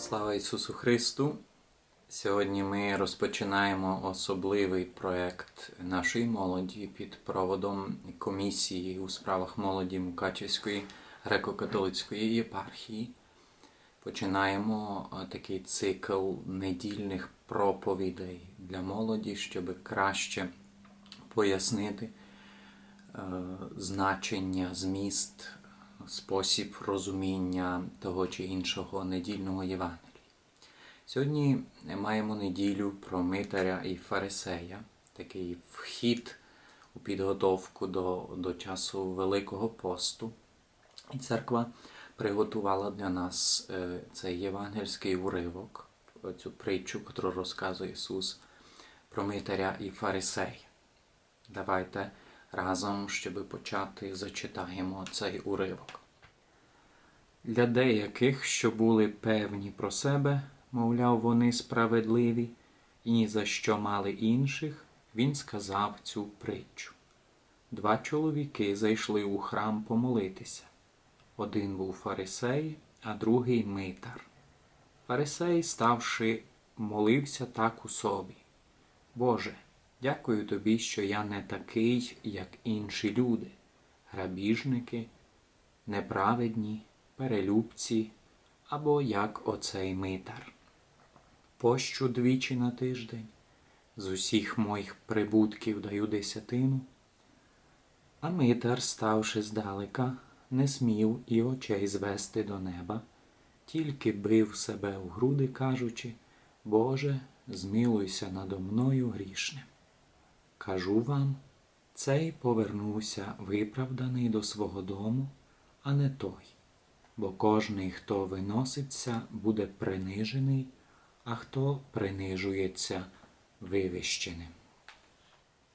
Слава Ісусу Христу! Сьогодні ми розпочинаємо особливий проект нашої молоді під проводом комісії у справах молоді Мукачівської греко-католицької єпархії. Починаємо такий цикл недільних проповідей для молоді, щоб краще пояснити значення, зміст, спосіб розуміння того чи іншого недільного Євангелія. Сьогодні маємо неділю про митаря і фарисея, такий вхід у підготовку до, до часу Великого посту. І церква приготувала для нас е, цей євангельський уривок, цю притчу, яку розказує Ісус про митаря і фарисея. Давайте разом, щоб почати, зачитаємо цей уривок. Для деяких, що були певні про себе, мовляв, вони справедливі, і ні за що мали інших, він сказав цю притчу. Два чоловіки зайшли у храм помолитися. Один був фарисей, а другий митар. Фарисей, ставши, молився так у собі. Боже, дякую тобі, що я не такий, як інші люди, грабіжники, неправедні, перелюбці або як оцей митар. Пощу двічі на тиждень, з усіх моїх прибутків даю десятину. А митар, ставши здалека, не смів і очей звести до неба, тільки бив себе в груди, кажучи, Боже, змилуйся надо мною грішним. Кажу вам, цей повернувся виправданий до свого дому, а не той, бо кожний, хто виноситься, буде принижений, а хто принижується вивищеним.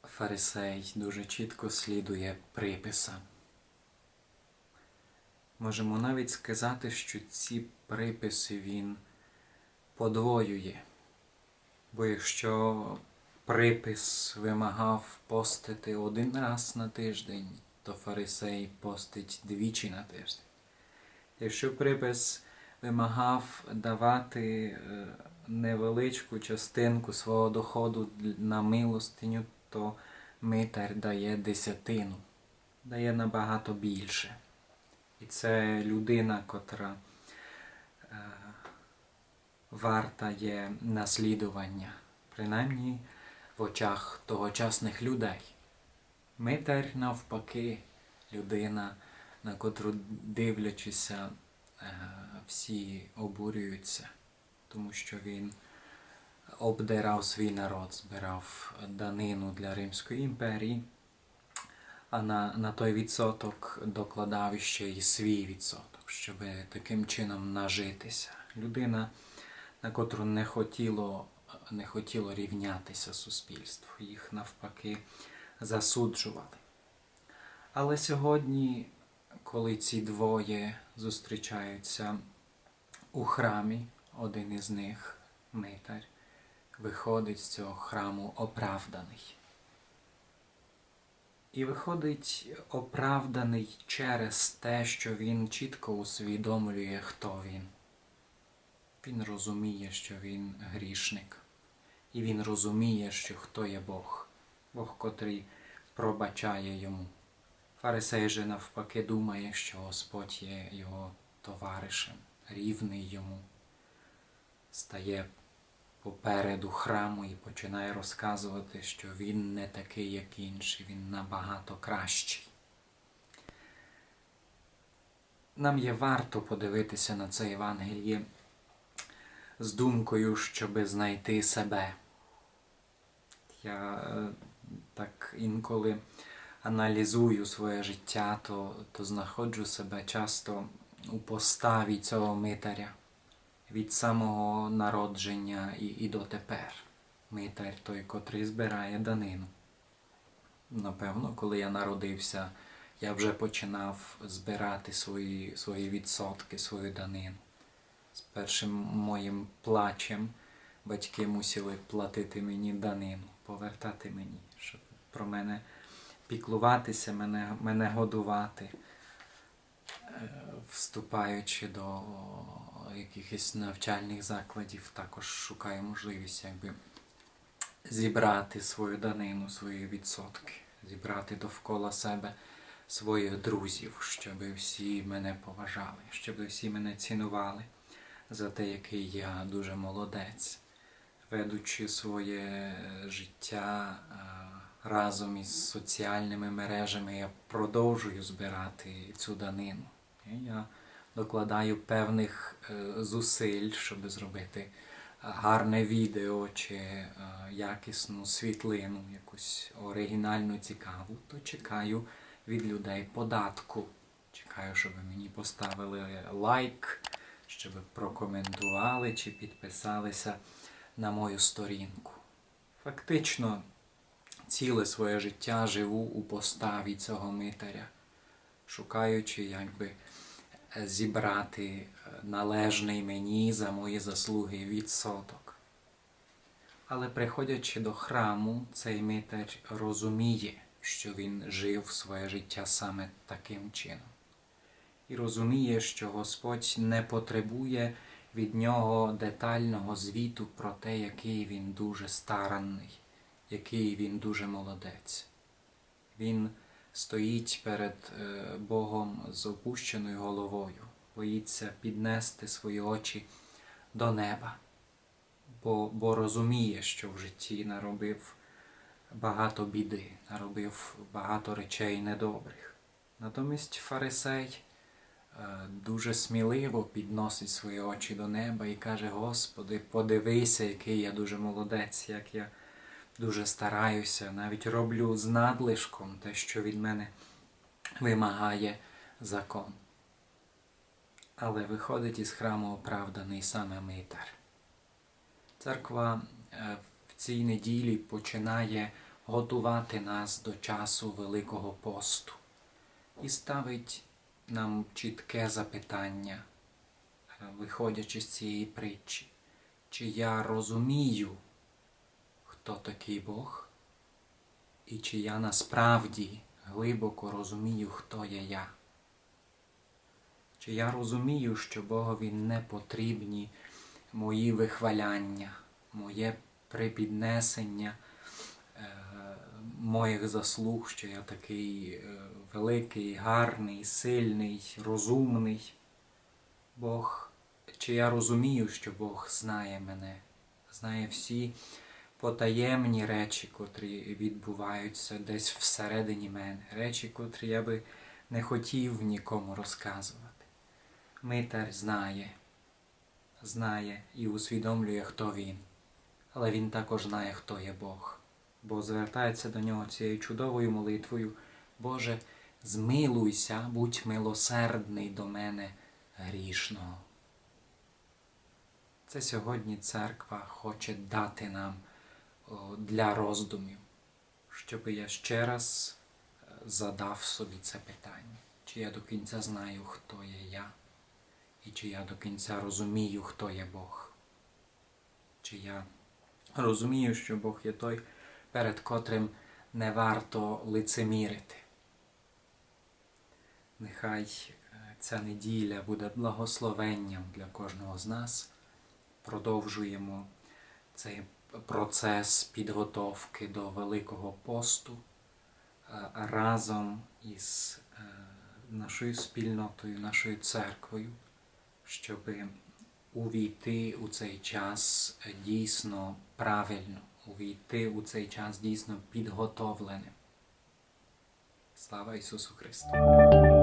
Фарисей дуже чітко слідує приписам. Можемо навіть сказати, що ці приписи він подвоює. Бо якщо припис вимагав постити один раз на тиждень, то фарисей постить двічі на тиждень. Якщо припис вимагав давати е, невеличку частинку свого доходу на милостиню, то митар дає десятину, дає набагато більше. І це людина, котра е, варта є наслідування, принаймні в очах тогочасних людей. Митар, навпаки, людина, на котру дивлячися, е, всі обурюються, тому що він обдирав свій народ, збирав данину для Римської імперії, а на, на той відсоток докладав ще й свій відсоток, щоб таким чином нажитися. Людина, на котру не хотіло, не хотіло рівнятися суспільству, їх навпаки засуджували. Але сьогодні, коли ці двоє зустрічаються у храмі, один із них, митар, виходить з цього храму оправданий. І виходить оправданий через те, що він чітко усвідомлює, хто він. Він розуміє, що він грішник. І він розуміє, що хто є Бог, Бог, котрий пробачає йому. Фарисей же навпаки думає, що Господь є його товаришем, рівний йому, стає попереду храму і починає розказувати, що він не такий, як інші, він набагато кращий. Нам є варто подивитися на це Євангеліє з думкою, щоби знайти себе. Я е, так інколи аналізую своє життя, то, то знаходжу себе часто у поставі цього митаря від самого народження і, і дотепер. Митар той, котрий збирає данину. Напевно, коли я народився, я вже починав збирати свої, свої відсотки, свою данину. З першим моїм плачем батьки мусили платити мені данину, повертати мені, щоб про мене піклуватися, мене, мене годувати, е, вступаючи до якихось навчальних закладів також шукаю можливість якби зібрати свою данину, свої відсотки, зібрати довкола себе своїх друзів, щоб всі мене поважали, щоб всі мене цінували за те, який я дуже молодець, ведучи своє життя е, разом із соціальними мережами, я продовжую збирати цю данину. Я докладаю певних е, зусиль, щоб зробити гарне відео чи е, якісну світлину, якусь оригінальну, цікаву, то чекаю від людей податку. Чекаю, щоб мені поставили лайк, щоб прокоментували чи підписалися на мою сторінку. Фактично, ціле своє життя живу у поставі цього митаря, шукаючи, якби е, зібрати е, належний мені за мої заслуги відсоток. Але приходячи до храму, цей митар розуміє, що він жив своє життя саме таким чином. І розуміє, що Господь не потребує від нього детального звіту про те, який він дуже старанний, який він дуже молодець. Він стоїть перед е, Богом з опущеною головою, боїться піднести свої очі до неба, бо, бо розуміє, що в житті наробив багато біди, наробив багато речей недобрих. Натомість фарисей е, дуже сміливо підносить свої очі до неба і каже: Господи, подивися, який я дуже молодець, як я дуже стараюся, навіть роблю з надлишком те, що від мене вимагає закон. Але виходить із храму оправданий саме митар. Церква е, в цій неділі починає готувати нас до часу Великого посту і ставить нам чітке запитання, е, виходячи з цієї притчі, чи я розумію, хто такий Бог, і чи я насправді глибоко розумію, хто є я. Чи я розумію, що Богові не потрібні мої вихваляння, моє припіднесення е, моїх заслуг, що я такий е, великий, гарний, сильний, розумний Бог. Чи я розумію, що Бог знає мене, знає всі потаємні речі, котрі відбуваються десь всередині мене, речі, котрі я би не хотів нікому розказувати. Митар знає, знає і усвідомлює, хто він, але він також знає, хто є Бог, бо звертається до нього цією чудовою молитвою. Боже, змилуйся, будь милосердний до мене грішного. Це сьогодні церква хоче дати нам для роздумів, щоб я ще раз е, задав собі це питання, чи я до кінця знаю, хто є я, і чи я до кінця розумію, хто є Бог. Чи я розумію, що Бог є той, перед котрим не варто лицемірити. Нехай е, ця неділя буде благословенням для кожного з нас. Продовжуємо цей процес підготовки до Великого посту е, разом із е, нашою спільнотою, нашою церквою, щоб увійти у цей час дійсно правильно, увійти у цей час дійсно підготовленим. Слава Ісусу Христу!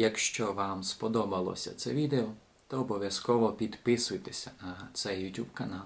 Якщо вам сподобалося це відео, то обов'язково підписуйтеся на цей YouTube канал.